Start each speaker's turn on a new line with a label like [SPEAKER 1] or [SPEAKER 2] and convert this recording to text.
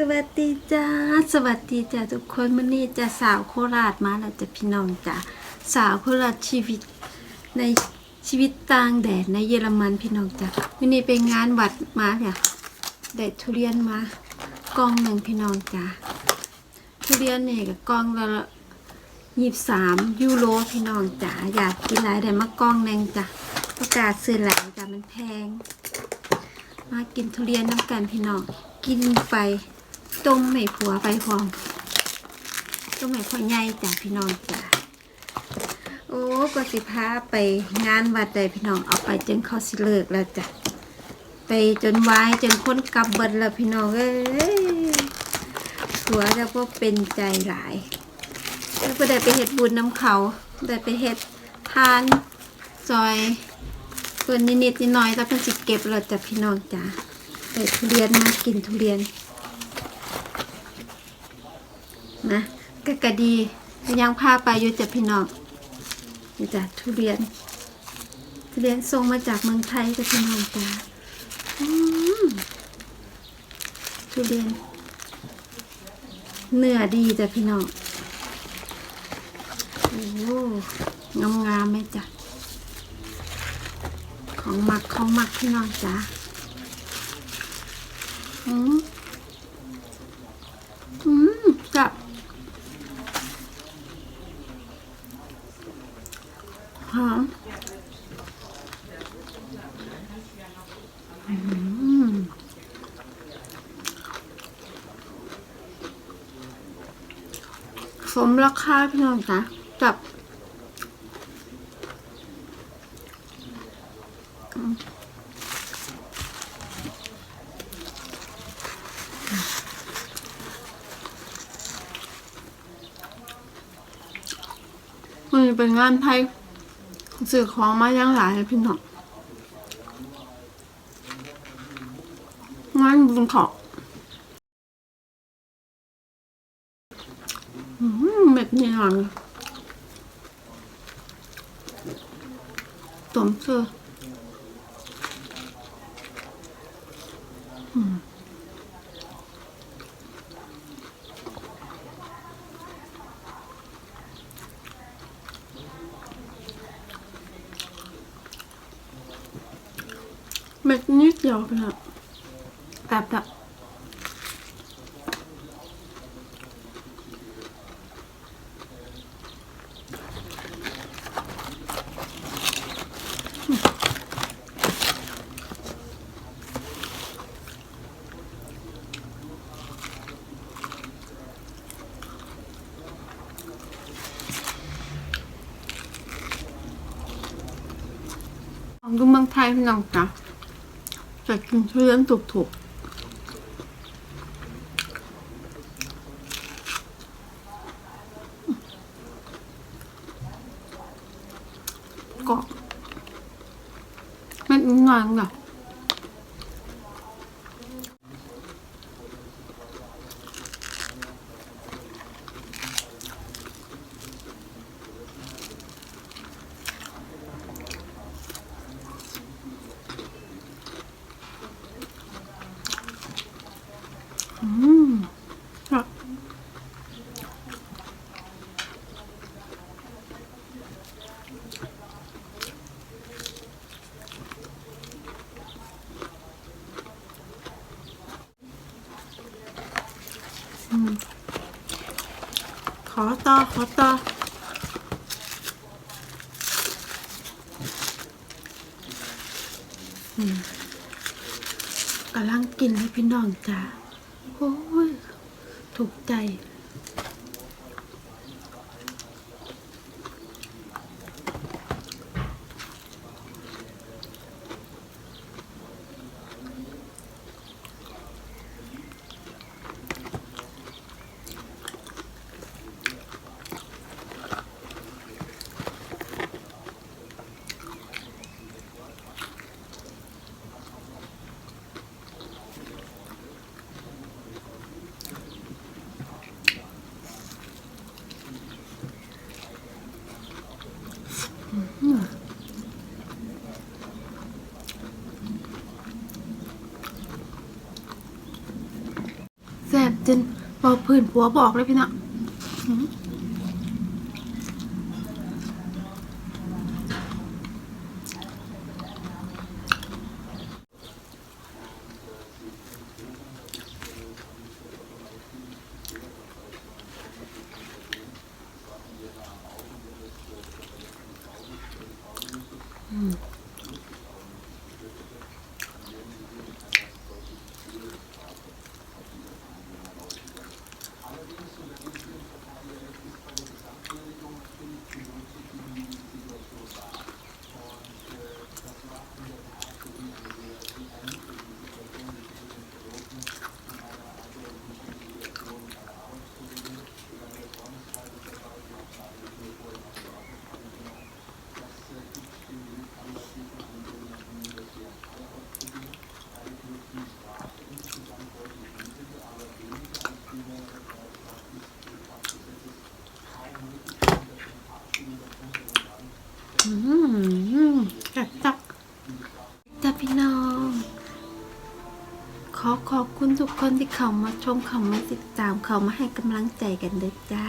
[SPEAKER 1] สวัสดีจ้าสวัสดีจ้าทุกคนมื่อนี้จะสาวโคราชมาแล้วจะพี่น้องจ้าสาวโคราชชีวิตในชีวิตต่างแดดในเยอรมันพี่น้องจ้ามื่อนี้ไปงานวัดมาเนี่ยได้ทุเรียนมากล่องหนึ่งพี่น้องจ้าทุเรียนเนี่ยกับกล่องละยี่สามยูโรพี่น้องจ้าอยากกินหลายได้มากล่องหนึ่งจ้าประกาศซื้อหลายจ้ามันแพง มากินทุเรียนน้ำกันพี่น้องกินไป ต้มไม่ผัวไปพร้อมต้มไม่ผัวใหญ่จ้ะพี่น้องจ้ะโอ้ก็สิพาไปงานวัดใดพี่น้องเอาไปจนเขาสิเลิกแล้วจ้ะไปจนวายจนคนกลับเบิดแล้วพี่น้องเอ้ยผัวจะก็เป็นใจหลายแล้วก็ได้ไปเฮ็ดบุญน้ำเขาได้ไปเฮ็ดทานซอยเพิ่นนิดๆนิดหน่อยแล้วเพิ่นสิเก็บแล้วจ้ะพี่น้องจ้ะไปทุเรียนมากินทุเรียน นะก็กะดียังพาไปอยู่จ้ะพี่น้องนี่จ้ะทุเรียน ทุเรียนส่งมาจากเมืองไทยจ้ะพี่น้องจ้ะทุเรียน เนื้อดีจ้ะพี่น้องโอ้งามๆไหมจ้ะของหมักของหมักพี่น้องจ้าอืมอืมจับ หอมสมราคาพี่น้องจ้าจับมันเป็นงานไทย สื่อของมาอย่างหลายพี่น้องงานบุญเขาอืมเม็ดนี่หลังต้มเสื้อ เม็ดนิดเดียวพี่น้องแบบแบบของดูเมืองไทยพี่น้องจ้ะ จะกินทุเรียนถูกๆกรอบเม็ดนิดหน่อยจ้ะอืมครับอืมข อต่อขอต่ออืมกำลังกินให้พี่น้องจ้าโอ้ย ถูกใจ อ บจนบอพื้นผัวบอกเลยพี่น้องหืม จัดจักจ้าพี่น้อง ขอขอบคุณทุกคนที่เข้ามาชมเข้ามาติดตามเข้ามาให้กำลังใจกันเด้อจ้า